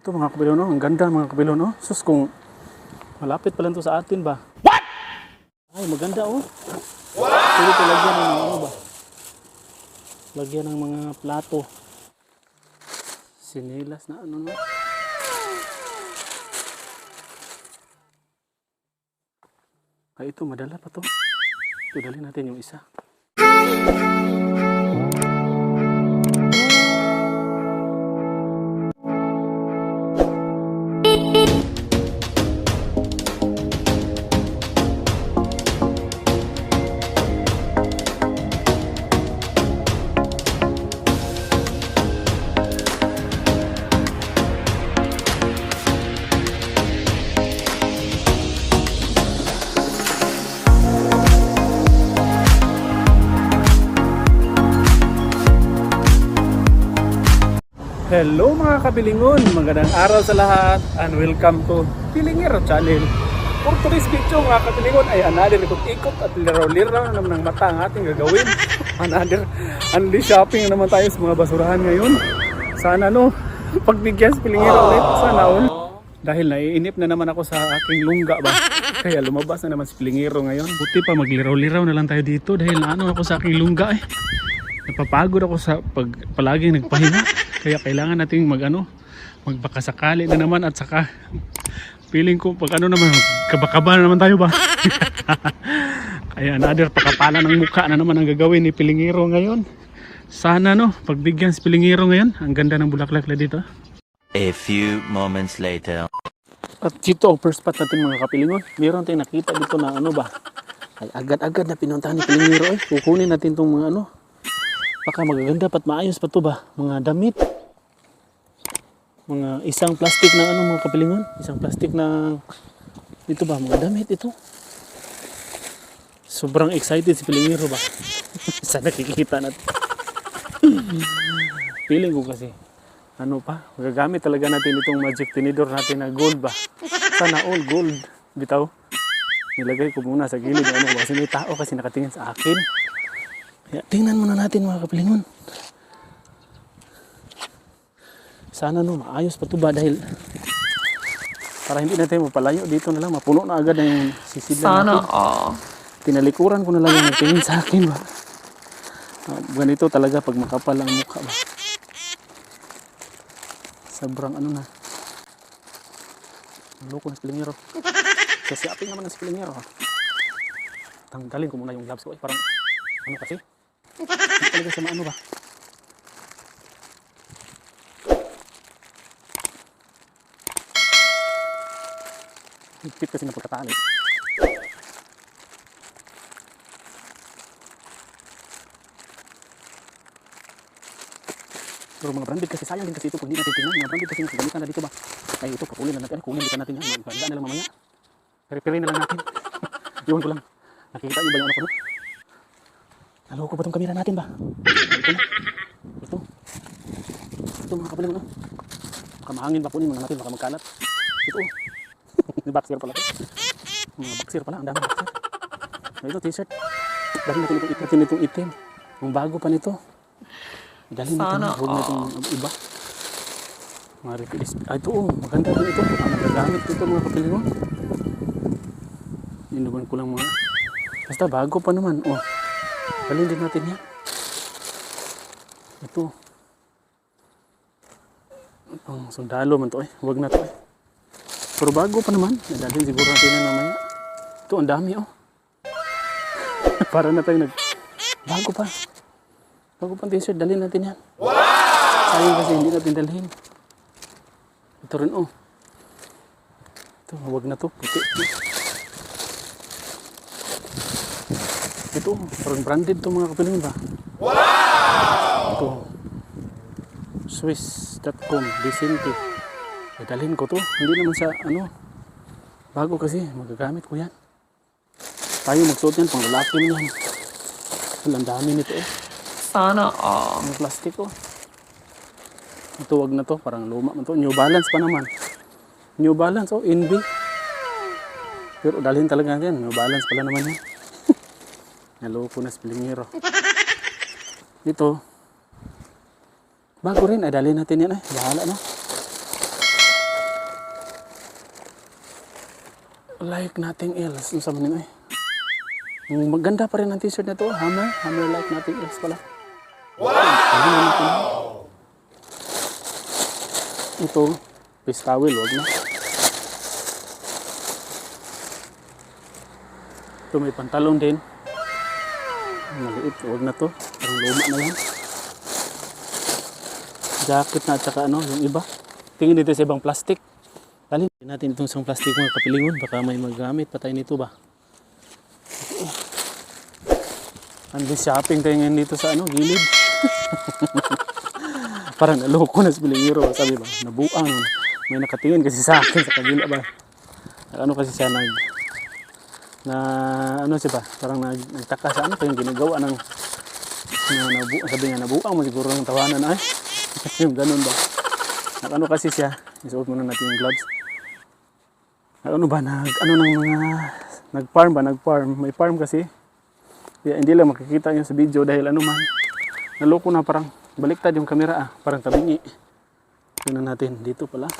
Ito mga kabilo, no? Ang ganda mga kabilo, no? Sus, kung malapit pa lang to sa atin ba? What? Ay, maganda, oh. Wow! Pwede ito lagyan ng ano ba? Lagyan ng mga plato. Sinilas na ano, no? Ay, ito, madala pa to. Ito, dali natin yung isa. Hello mga kabilingon, magandang araw sa lahat and welcome to Pilingero Channel. For today's video mga kabilingon ay another ikot-ikot at liraw-liraw naman ng mata ang ating gagawin. Another unli shopping na naman tayo sa mga basurahan ngayon. Sana no, pagbigyan sa Pilingero ulit, sana all. Dahil naiinip na naman ako sa aking lungga ba. Kaya lumabas na naman si Pilingero ngayon. Buti pa magliraw-liraw na lang tayo dito dahil naano ako sa aking lungga eh napapagod ako sa pag palaging nagpahinga kaya kailangan nating mag ano magbakasakali na naman at saka feeling ko pag ano naman kabakaba na naman tayo ba kaya another pakapala ng mukha na naman ang gagawin ni Pilingiro ngayon sana no pagbigyan si Pilingiro ngayon ang ganda ng bulaklak na dito A few moments later. At dito ang first spot natin mga kapilingon. Meron tayong nakita dito na ano ba. Ay agad-agad na pinuntahan ni Pilingiro eh. Kukunin natin tong mga ano. Baka magaganda pat maayos pa to ba. Mga damit. Mga isang plastic na ano mga kapilingon. Isang plastic na dito ba mga damit ito. Sobrang excited si Pilingiro ba. Sana kikita natin. Feeling ko kasi ano pa, magagamit talaga natin itong magic tinidor natin na gold ba. Sana all gold. Bitaw. Nilagay ko muna sa gilid. Ano, kasi may tao kasi nakatingin sa akin. Kaya tingnan muna natin mga kapilingon. Sana no, maayos pa to ba dahil para hindi natin mapalayo dito na lang, mapuno na agad ang sisidlan Sana natin. all. Tinalikuran ko na lang yung nagtingin sa akin ba. Ah, ganito talaga pag makapal ang mukha ba. Sobrang ano na. Loko ng spilingero. Kasi aping naman ng spilingero. Tanggalin ko muna yung gloves ko. Eh, parang ano kasi? Talaga sa maano ba? Higpit kasi ng pagkatali. Pero mga branded kasi sayang din kasi ito kung hindi natin tingnan. Mga branded kasi nakagamitan na dito ba? Ay ito, papulin na natin. Ay, dito natin yan. Maganda na lang mamaya. Pere-pere na lang natin. Iwan ko lang. Nakikita niyo ba yung ano ko? Naloko ba itong kamera natin ba? Ito na. Ito. Ito mga kapaling no? Baka mahangin ba kunin mga natin. Baka magkalat. Ito. boxer pala ito. Mga boxer pala. Ang dami boxer. Ito t-shirt. Dali natin itong itim. Natin itong itim. Ang bago pa nito. Dali natin. Huwag natin iba. Mga refills. Ah, ito oh. Maganda din ito. Ah, magagamit ito mga kapiling mo. Inuban ko lang mga. Basta bago pa naman. Oh. Dalhin din natin yan. Ito. Pang sundalo man to eh. Huwag na to eh. Pero bago pa naman. Dalhin siguro natin yan mamaya. Ito, ang dami oh. Para na tayo nag... Bago pa. Bago pang t-shirt, dalhin natin yan. Wow! Sayang kasi hindi natin dalhin. Ito rin oh. Ito, huwag na to. Puti. Ito, parang branded to mga kapiling ba? Wow! Ito. Swiss.com, Vicente. Eh, dalhin ko to. Hindi naman sa ano. Bago kasi, magagamit ko yan. Tayo magsuot yan, pang lalaki mo yan. Ang dami nito eh. Sana all. Ang plastic oh. Ito wag na to, parang luma man to. New Balance pa naman. New Balance oh, NB. Pero dalhin talaga natin, New Balance pala naman yan. Naloko na splingero. Dito. Bago rin. Ay, dali natin yan. Bahala na. Like nothing else. Ano sabi nyo ay? Maganda pa rin ang t-shirt na to. Hammer. Hammer like nothing else pala. Wow! Ito, face towel, huwag na. Ito may pantalon din. Maliit, wag na to. Parang luma na yan. Jacket na at saka ano, yung iba. Tingin dito sa ibang plastic. Dalhin natin itong isang plastic mga kapilingon. Baka may magamit pa tayo nito ba? Andi shopping tayo ngayon dito sa ano, gilid. Parang naloko na si Pilingiro. Sabi ba, nabuang. May nakatingin kasi sa akin sa kabila ba. Ano kasi siya nag na ano siya ba? Parang nag, nagtaka sa ano pa yung ginagawa ng na nabu sabi niya nabuang mo siguro ng tawanan ay. Yung ganun ba? Nag ano kasi siya isuot muna natin yung gloves. Nag ano ba? Nag ano ng mga nag farm ba? Nag farm may farm kasi. Kaya hindi lang makikita niyo sa video dahil ano man. Naloko na parang baliktad yung camera ah. Parang tabingi. Tingnan natin dito pala.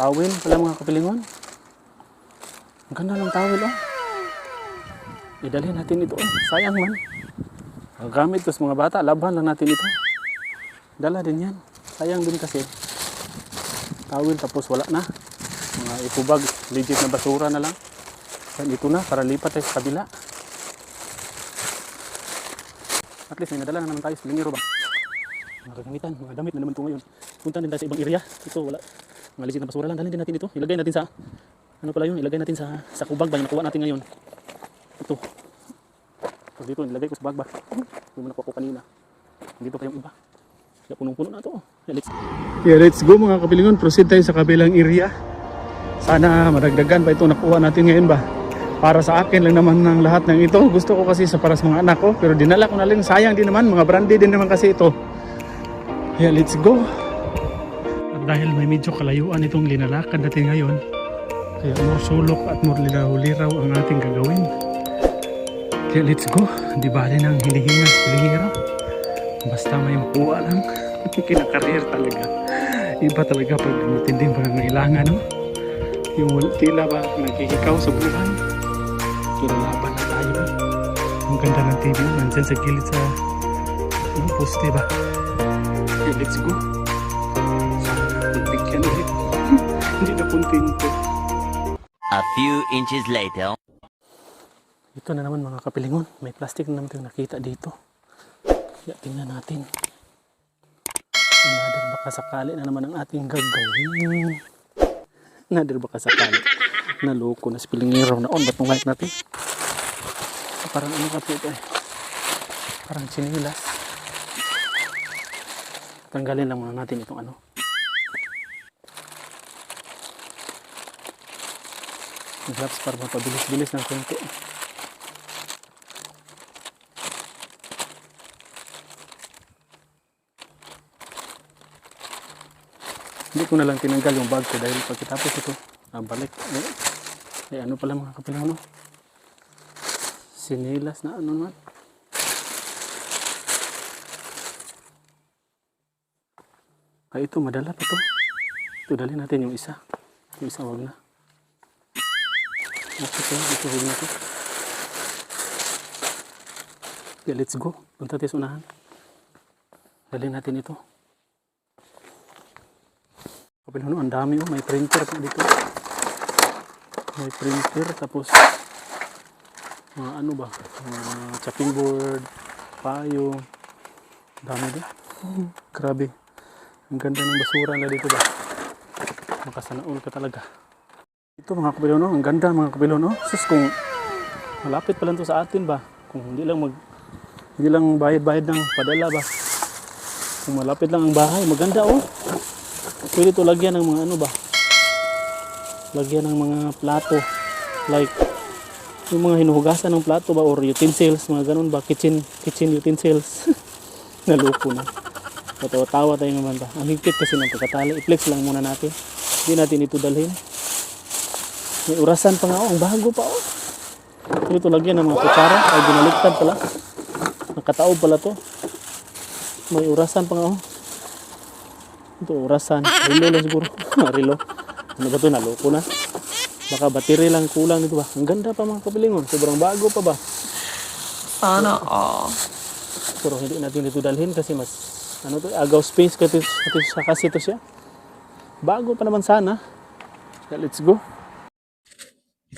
Tawin pala mga kapilingon ang ganda ng towel oh. Idalhin natin ito oh. Sayang man. Gamit to mga bata, laban lang natin ito. Dala din yan. Sayang din kasi. Towel tapos wala na. Mga ipubag, legit na basura na lang. Yan, ito na, para lipat tayo sa kabila. At least may nadala na naman tayo sa lingero ba? Mga kagamitan, mga damit na naman ito ngayon. Punta din tayo sa ibang area. Ito wala. Mga legit na basura lang. Dalhin din natin ito. Ilagay natin sa ano pala yun, ilagay natin sa sa kubag ba yung nakuha natin ngayon. Ito. So dito, nilagay ko sa bag ba. Yung mo nakuha ko kanina. Dito pa yung iba. Kaya punong-puno na ito. Yeah, let's, yeah, let's go mga kapilingon. Proceed tayo sa kabilang area. Sana madagdagan pa ito nakuha natin ngayon ba. Para sa akin lang naman ng lahat ng ito. Gusto ko kasi sa para sa mga anak ko. Pero dinala ko na lang. Sayang din naman. Mga brandy din naman kasi ito. Yeah, let's go. At dahil may medyo kalayuan itong linalakad natin ngayon, kaya more sulok at more liraw-liraw ang ating gagawin. Kaya let's go. Di bali nang hinihinga sa pilihira. Basta may makuha lang. Kinakarir talaga. Iba talaga pag matinding pangangailangan, no? Yung tila ba nagkikikaw sa buhay. Pero laban na tayo. Ang ganda ng TV. Nandyan sa gilid sa yung poste ba? Let's go. Sana magbigyan ulit. Hindi na puntinto. A few inches later. Ito na naman mga kapilingon. May plastic na naman tayong nakita dito. Kaya tingnan natin. Nadir baka sakali na naman ang ating gagawin. Nadir baka sakali. Naloko na si Pilingiro na on. Ba't nung natin? Parang ano ka ito eh. Parang sinilas. Tanggalin lang muna natin itong ano. Gloves para mapabilis-bilis ng konti. Hindi ko na lang tinanggal yung bag ko dahil pagkatapos ito, ah, balik. Eh, eh, ano pala mga kapilang? Sinilas na ano naman. Ay ito, madala pa to. Ito, dali natin yung isa. Yung isa, wag na. Ito, ito, huwag na. Okay, let's go. Punta tayo sa unahan. Dali natin ito. Kapil ano, ang dami oh. May printer pa dito. May printer tapos mga ano ba? Mga chopping board, payo. Dami din. Grabe. Ang ganda ng basura na dito ba? Makasanaol ka talaga. Ito mga kapilo no, ang ganda mga kapilo no. Sus kung malapit pa lang sa atin ba? Kung hindi lang mag hindi lang bayad-bayad ng padala ba? Kung malapit lang ang bahay, maganda oh. Pwede to lagyan ng mga ano ba? Lagyan ng mga plato. Like, yung mga hinuhugasan ng plato ba or utensils, mga ganun ba? Kitchen, kitchen utensils. Naloko na. Tawa-tawa tayo naman ba? Ang higpit kasi ng pagkatali. I-flex lang muna natin. Hindi natin ito dalhin. May urasan pa nga oh. Ang bago pa oh. Pwede to lagyan ng mga kutsara. Ay, binaliktad pala. Nakataob pala to. May urasan pa nga oh. Ito, orasan. Rilo lang siguro. Rilo. Ano ba to? Naloko na. Baka battery lang kulang nito ba? Ang ganda pa mga kapilingon. Sobrang bago pa ba? Sana all. Pero hindi natin ito dalhin kasi mas ano to, agaw space kasi, kasi, kasi to siya. Bago pa naman sana. Let's go.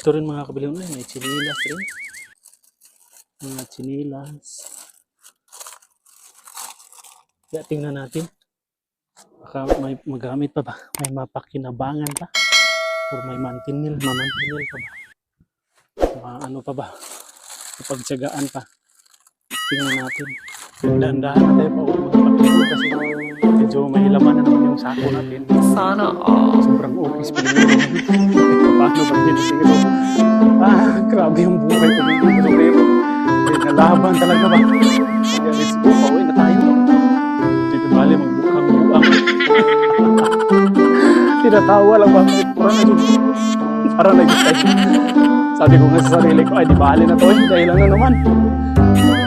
Ito rin mga kabiling na, may chinilas rin. Mga chinilas. Kaya tingnan natin. Baka may magamit pa ba? May mapakinabangan pa? Or may mantinil, mamantinil pa ba? Mga ano pa ba? Kapagtsagaan pa. Tingnan natin. Dahan-dahan na tayo pa kasi medyo may laman na naman yung sako natin. Sana all. Sobrang okay pa rin. Paano ba yun? Po. Ah, grabe yung buhay ko dito. Sobrero. Eh, nalaban talaga ba? Kaya let's go. Pauwi na tayo. Dito bali magbukang-buang. Tinatawa lang ba? Pura na dito. Para na tayo. Sabi ko nga sa sarili ko, ay di bali na to. Dahil lang na naman.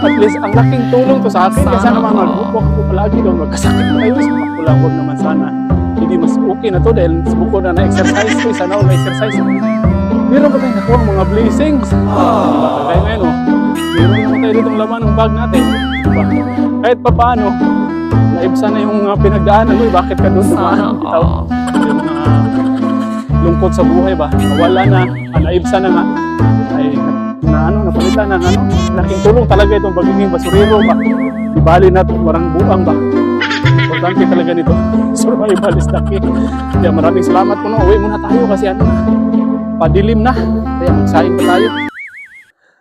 At least, ang laking tulong to sa akin. Sana naman magbukok ako palagi daw. Magkasakit na kayo. Makulangkot naman sana. Hindi mas okay na to dahil subuko na na-exercise ko. Sana ako na-exercise. Meron ba tayo nakuha mga blessings? Diba? Kaya ngayon, oh. Meron naman tayo ditong laman ng bag natin. Diba? Kahit pa paano, naibsa na yung uh, pinagdaanan mo. eh. Bakit ka doon? Bitaw. all. Yung lungkot sa buhay ba? Wala na, ah, naibsa na nga. Ay, na ano, napalitan na, ano, laking tulong talaga itong pagiging basurero ba? Di bali na warang buang ba? Importante talaga nito. Survival is key. Kaya maraming salamat po no. Uwi muna tayo kasi ano padilim na. Kaya magsaing pa tayo.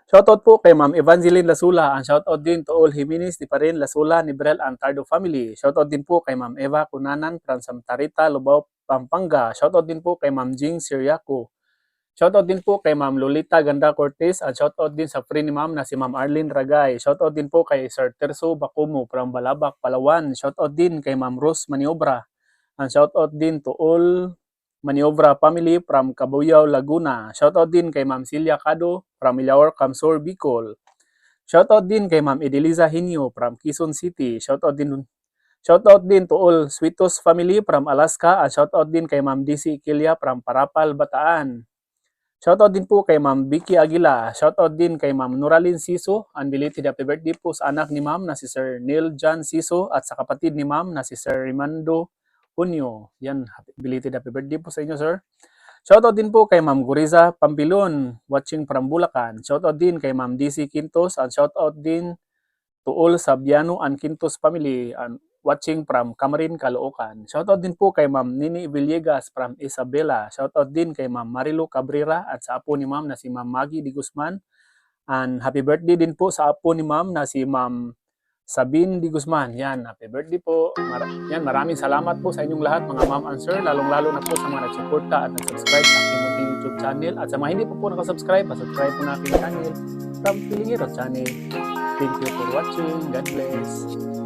Shoutout po kay Ma'am Evangeline Lasula. Ang shoutout din to all Jimenez, di pa rin Lasula, Nibrel, and Tardo family. Shoutout din po kay Ma'am Eva Kunanan, from Samtarita, Lubao, Pampanga. Shoutout din po kay Ma'am Jing Siriaco. Shoutout din po kay Ma'am Lolita Ganda Cortez at shoutout din sa free ni Ma'am na si Ma'am Arlene Ragay. Shoutout din po kay Sir Terso Bakumo from Balabac, Palawan. Shoutout din kay Ma'am Rose Maniobra. And shoutout din to all Maniobra family from Cabuyao, Laguna. Shoutout din kay Ma'am Celia Cado from Ilaor, Camsor, Bicol. Shoutout din kay Ma'am Edeliza Hinyo from Quezon City. Shoutout din Shoutout din to all Sweetos family from Alaska at shoutout din kay Ma'am DC Ikilia from Parapal, Bataan. Shoutout din po kay Ma'am Vicky Aguila. Shoutout din kay Ma'am Nuralyn Siso. Unbelated happy birthday po sa anak ni Ma'am na si Sir Neil John Siso at sa kapatid ni Ma'am na si Sir Rimando Junio. Yan, belated happy birthday po sa inyo, sir. Shoutout din po kay Ma'am Guriza Pampilon, watching from Bulacan. Shoutout din kay Ma'am DC Quintos at shoutout din to all Sabiano and Quintos family and watching from Camarin, Caloocan. Shoutout din po kay Ma'am Nini Villegas from Isabela. Shoutout din kay Ma'am Marilu Cabrera at sa apo ni Ma'am na si Ma'am Maggie Di Guzman. And happy birthday din po sa apo ni Ma'am na si Ma'am Sabine Di Guzman. Yan, happy birthday po. Mar- yan, maraming salamat po sa inyong lahat mga ma'am and sir, lalong-lalo na po sa mga nagsuporta at nag-subscribe sa aking YouTube channel. At sa mga hindi po po nakasubscribe, pa-subscribe po na aking channel from Pilingiro Channel. Thank you for watching. God bless.